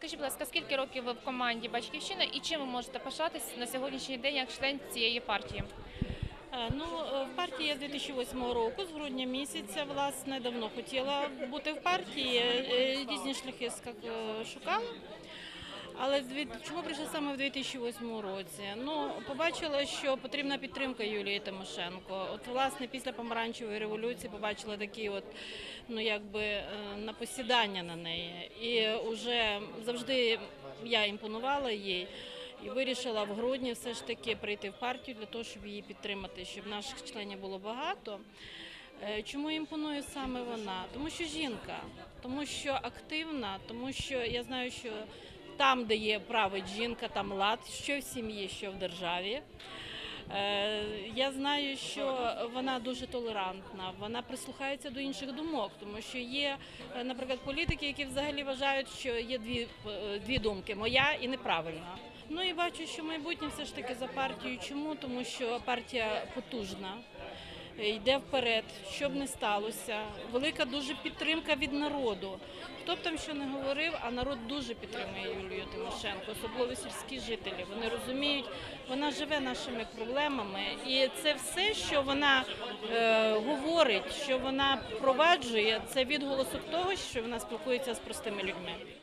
Скажіть, будь ласка, скільки років ви в команді Батьківщина і чим ви можете пишатись на сьогоднішній день як член цієї партії? Е, Ну, е, в партії я з 2008 року, з грудня місяця, власне, давно хотіла бути в партії, е, різні шляхи шукала. Але чому прийшла саме в 2008 році? Ну, побачила, що потрібна підтримка Юлії Тимошенко. От, власне, після помаранчевої революції побачила такі от, ну, якби е, напосідання на неї. І вже завжди я імпонувала їй. І вирішила в грудні все ж таки прийти в партію для того, щоб її підтримати, щоб наших членів було багато. Е, Чому імпонує саме вона? Тому що жінка, тому що активна, тому що я знаю, що там, де є править жінка, там лад, що в сім'ї, що в державі. Е, Я знаю, що вона дуже толерантна, вона прислухається до інших думок, тому що є, е, наприклад, політики, які взагалі вважають, що є дві, е, дві думки моя і неправильна. Ну і бачу, що майбутнє все ж таки за партією. Чому? Тому що партія потужна. Йде вперед, що б не сталося. Велика дуже підтримка від народу. Хто б там що не говорив, а народ дуже підтримує Юлію Тимошенко, особливо сільські жителі. Вони розуміють, вона живе нашими проблемами, і це все, що вона е, говорить, що вона впроваджує, це відголосок того, що вона спілкується з простими людьми.